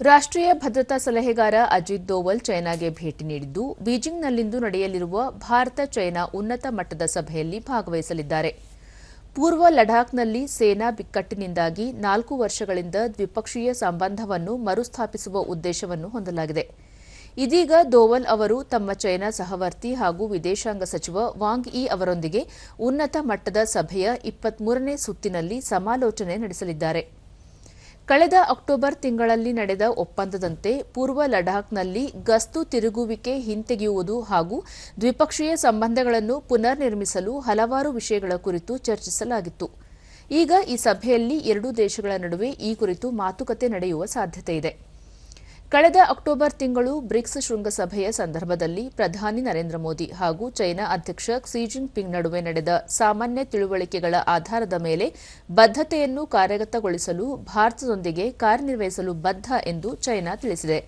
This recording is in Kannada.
ರಾಷ್ಟ್ರೀಯ ಭದ್ರತಾ ಸಲಹೆಗಾರ ಅಜಿತ್ ದೋವಲ್ ಚೈನಾಗೆ ಭೇಟಿ ನೀಡಿದ್ದು, ಬೀಜಿಂಗ್ನಲ್ಲಿಂದು ನಡೆಯಲಿರುವ ಭಾರತ ಚೈನಾ ಉನ್ನತ ಮಟ್ಟದ ಸಭೆಯಲ್ಲಿ ಭಾಗವಹಿಸಲಿದ್ದಾರೆ. ಪೂರ್ವ ಲಡಾಖ್ನಲ್ಲಿ ಸೇನಾ ಬಿಕ್ಕಟ್ಟಿನಿಂದಾಗಿ ನಾಲ್ಕು ವರ್ಷಗಳಿಂದ ದ್ವಿಪಕ್ಷೀಯ ಸಂಬಂಧವನ್ನು ಮರುಸ್ಥಾಪಿಸುವ ಉದ್ದೇಶವನ್ನು ಹೊಂದಲಾಗಿದೆ. ಇದೀಗ ದೋವಲ್ ಅವರು ತಮ್ಮ ಚೈನಾ ಸಹವರ್ತಿ ಹಾಗೂ ವಿದೇಶಾಂಗ ಸಚಿವ ವಾಂಗ್ ಇ ಅವರೊಂದಿಗೆ ಉನ್ನತ ಮಟ್ಟದ ಸಭೆಯ ಇಪ್ಪತ್ಮೂರನೇ ಸುತ್ತಿನಲ್ಲಿ ಸಮಾಲೋಚನೆ ನಡೆಸಲಿದ್ದಾರೆ. ಕಳೆದ ಅಕ್ಟೋಬರ್ ತಿಂಗಳಲ್ಲಿ ನಡೆದ ಒಪ್ಪಂದದಂತೆ ಪೂರ್ವ ಲಡಾಖ್ನಲ್ಲಿ ಗಸ್ತು ತಿರುಗುವಿಕೆ ಹಿಂತೆಗೆಯುವುದು ಹಾಗೂ ದ್ವಿಪಕ್ಷೀಯ ಸಂಬಂಧಗಳನ್ನು ಪುನರ್ ನಿರ್ಮಿಸಲು ಹಲವಾರು ವಿಷಯಗಳ ಕುರಿತು ಚರ್ಚಿಸಲಾಗಿತ್ತು. ಈಗ ಈ ಸಭೆಯಲ್ಲಿ ಎರಡೂ ದೇಶಗಳ ನಡುವೆ ಈ ಕುರಿತು ಮಾತುಕತೆ ನಡೆಯುವ ಸಾಧ್ಯತೆಯಿದೆ ಕಳೆದ ಅಕ್ಟೋಬರ್ ತಿಂಗಳು ಬ್ರಿಕ್ಸ್ ಶೃಂಗಸಭೆಯ ಸಂದರ್ಭದಲ್ಲಿ ಪ್ರಧಾನಿ ನರೇಂದ್ರ ಮೋದಿ ಹಾಗೂ ಚೈನಾ ಅಧ್ಯಕ್ಷ ಕ್ಸಿ ಜಿನ್ಪಿಂಗ್ ನಡುವೆ ನಡೆದ ಸಾಮಾನ್ಯ ತಿಳುವಳಿಕೆಗಳ ಆಧಾರದ ಮೇಲೆ ಬದ್ಧತೆಯನ್ನು ಕಾರ್ಯಗತಗೊಳಿಸಲು ಭಾರತದೊಂದಿಗೆ ಕಾರ್ಯನಿರ್ವಹಿಸಲು ಬದ್ಧ ಎಂದು ಚೈನಾ ತಿಳಿಸಿದೆ.